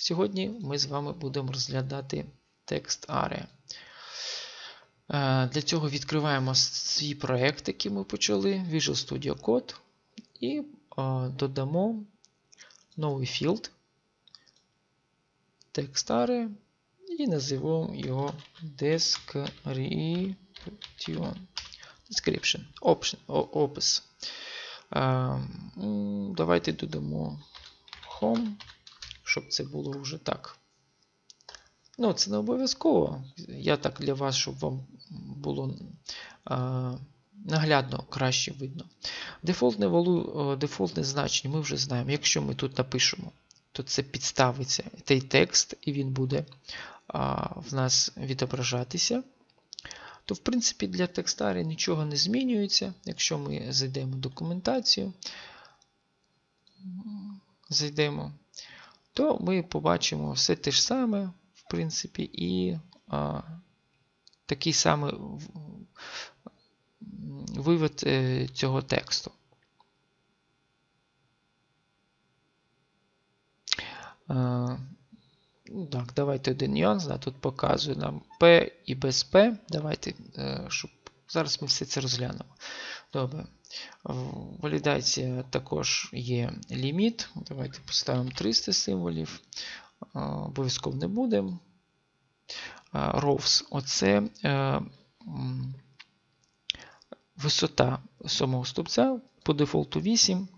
Сьогодні ми з вами будемо розглядати текст ARIA. Е, Для цього відкриваємо свій проєкт, який ми почали, Visual Studio Code, і е, додамо новий філд текст ARIA і називаємо його Description. Description. Option, опис. Е, Давайте додамо home, щоб це було вже так. Ну, це не обов'язково. Я так для вас, щоб вам було е, наглядно краще видно. Дефолтне, валу, е, дефолтне значення ми вже знаємо. Якщо ми тут напишемо, то це підставиться цей текст, і він буде а, в нас відображатися. То, в принципі, для текстарі нічого не змінюється. Якщо ми зайдемо в документацію, зайдемо, то ми побачимо все те ж саме, в принципі, і а, такий самий в- вивід е, цього тексту. А, ну, так, давайте один нюанс. Да, тут показує нам P і без P. Давайте, е, щоб зараз ми все це розглянемо. Добре. Валідація також є ліміт. Давайте поставимо 300 символів. Обов'язково не будемо. А, Rows оце е, висота самого стовпця по дефолту 8.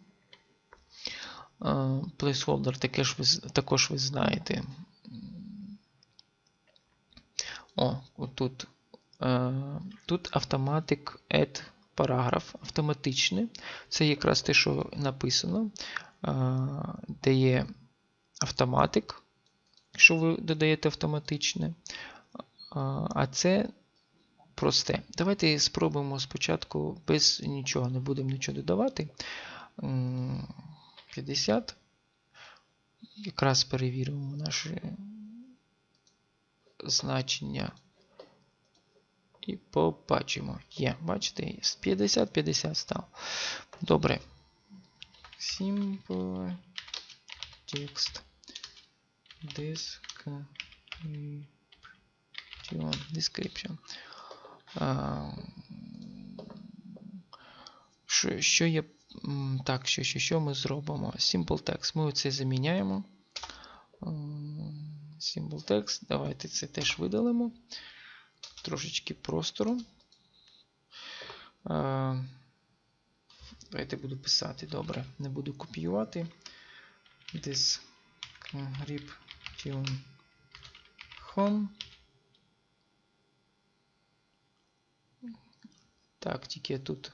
А, Placeholder також ви, також ви знаєте. О, отут. Е, Тут Automatic Add параграф автоматичний. Це якраз те, що написано. Е, Де є автоматик, якщо ви додаєте автоматичне. А, А це просте. Давайте спробуємо спочатку без нічого, не будемо нічого додавати. 50. Якраз перевіримо наші значення. І побачимо. Є, бачите, з 50-50 став. Добре. Simple text description. Description. А, Що, що є. Так, що, що, що ми зробимо? Simple text. Ми це заміняємо. Simple text. Давайте це теж видалимо. Трошечки простору. Давайте буду писати. Добре. Не буду копіювати. Description home. Так, тільки я тут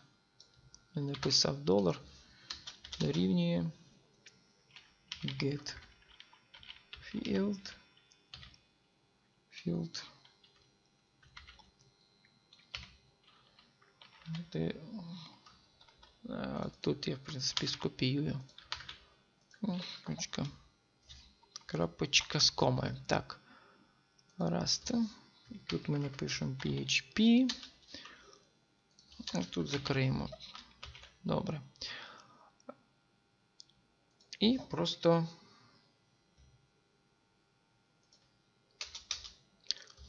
не написав долар. Дорівнює get field. Field. Де, тут я, в принципі, скопіюю. Крапочка. Крапочка з комою. Так. Раз. Тут ми напишемо PHP. Тут закриємо. Добре. І просто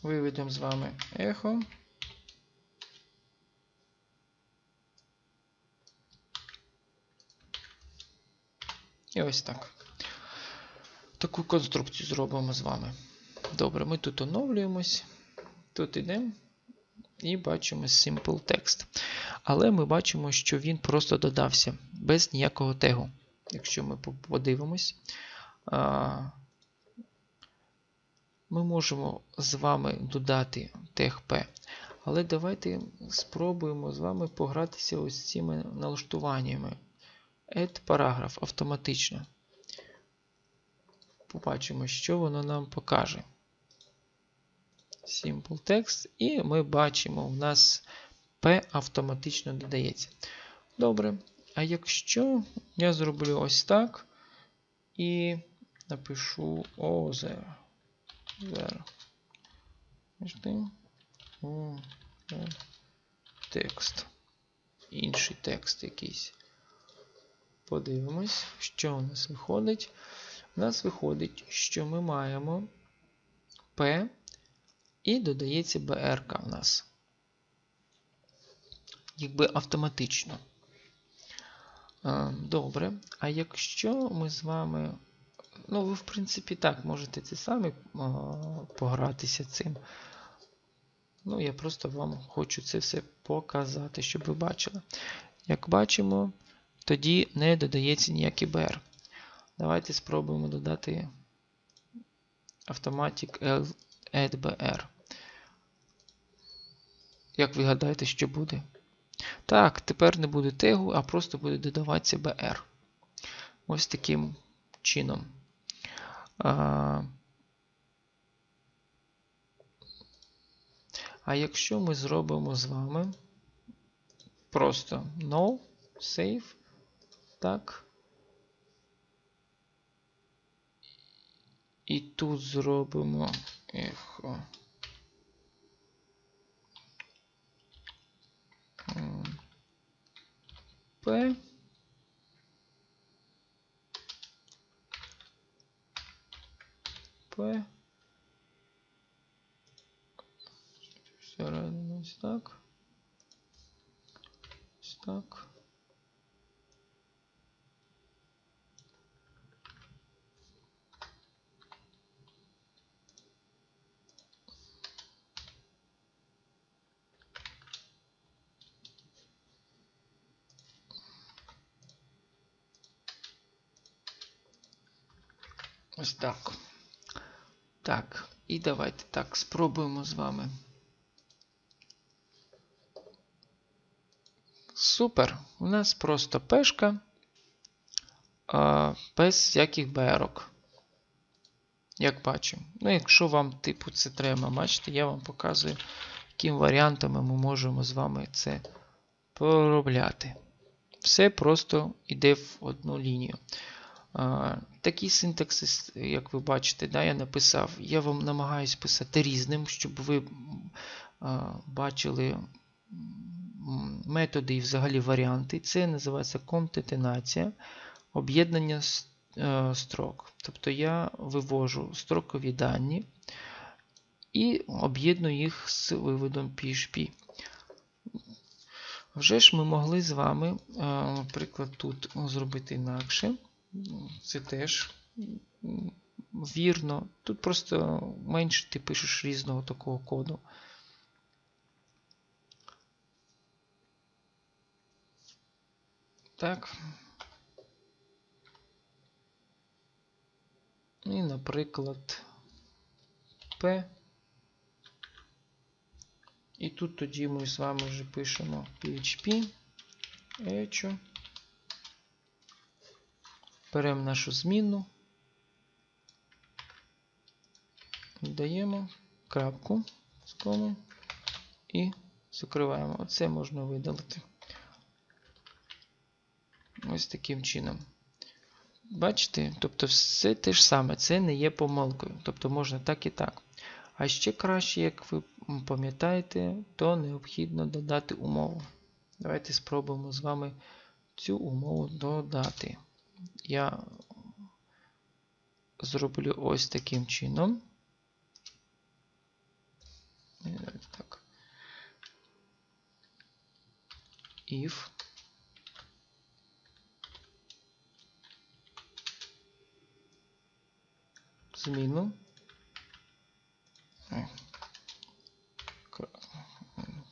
виведемо з вами ехо. І ось так. Таку конструкцію зробимо з вами. Добре, ми тут оновлюємось. Тут йдемо і бачимо Simple Text. Але ми бачимо, що він просто додався без ніякого тегу. Якщо ми подивимось, ми можемо з вами додати тег P. Але давайте спробуємо з вами погратися ось цими налаштуваннями. Add параграф автоматично. Побачимо, що воно нам покаже. Simple text. І ми бачимо, у нас P автоматично додається. Добре. А якщо я зроблю ось так і напишу. О, о, Текст. Інший текст якийсь. Подивимось, що у нас виходить. У нас виходить, що ми маємо P і додається BR в нас. Якби автоматично. Добре. А якщо ми з вами. Ну, ви, в принципі, так, можете це самі погратися цим. Ну, я просто вам хочу це все показати, щоб ви бачили. Як бачимо, тоді не додається ніякий BR. Давайте спробуємо додати Automatic Add BR. Як ви гадаєте, що буде? Так, тепер не буде тегу, а просто буде додаватися BR. Ось таким чином. А, а якщо ми зробимо з вами просто no, save, так. І тут зробимо echo. P. P. Всередину ось так. Ось так. Ось так. Так, і давайте так спробуємо з вами. Супер. У нас просто пешка а, без всяких берок. Як бачимо. Ну, якщо вам, типу, це треба, бачите, я вам показую, яким варіантами ми можемо з вами це поробляти. Все просто йде в одну лінію. Такий синтаксис, як ви бачите, да, я написав. Я вам намагаюсь писати різним, щоб ви бачили методи і взагалі варіанти. Це називається контетинація, об'єднання е, строк. Тобто я вивожу строкові дані і об'єдную їх з виводом PHP. Вже ж ми могли з вами, е, наприклад, тут зробити інакше. Це теж вірно. Тут просто менше ти пишеш різного такого коду. Так. І, наприклад, P. І тут тоді ми з вами вже пишемо PHP, echo. Беремо нашу змінну, додаємо крапку з кому і закриваємо. Оце можна видалити. Ось таким чином. Бачите? Тобто все те ж саме, це не є помилкою. Тобто можна так і так. А ще краще, як ви пам'ятаєте, то необхідно додати умову. Давайте спробуємо з вами цю умову додати. Я зроблю ось таким чином. Так. If зміну.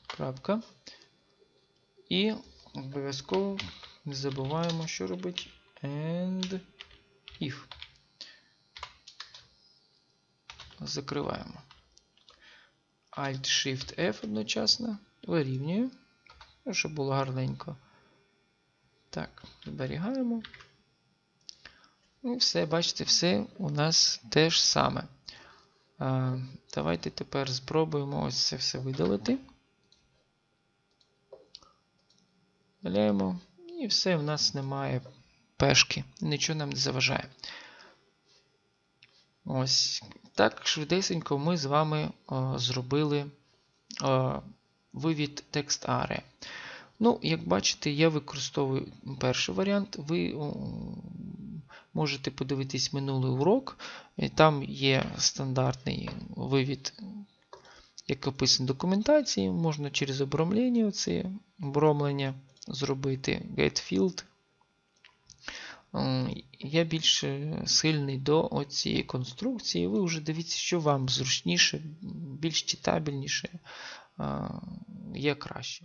Крапка. І обов'язково не забуваємо, що робить and if. Закриваємо. Alt-Shift-F одночасно. Вирівнюю, щоб було гарненько. Так, зберігаємо. І все, бачите, все у нас те ж саме. А, Давайте тепер спробуємо ось це все видалити. Видаляємо. І все, у нас немає пешки. Нічого нам не заважає. Ось. Так, швидесенько ми з вами о, зробили о, вивід текст аре. Ну, як бачите, я використовую перший варіант. Ви можете подивитись минулий урок. І Там є стандартний вивід, як описано в документації. Можна через обромлення це обромлення зробити getField. М, Я більш сильний до цієї конструкції. Ви вже дивіться, що вам зручніше, більш читабельніше, є краще.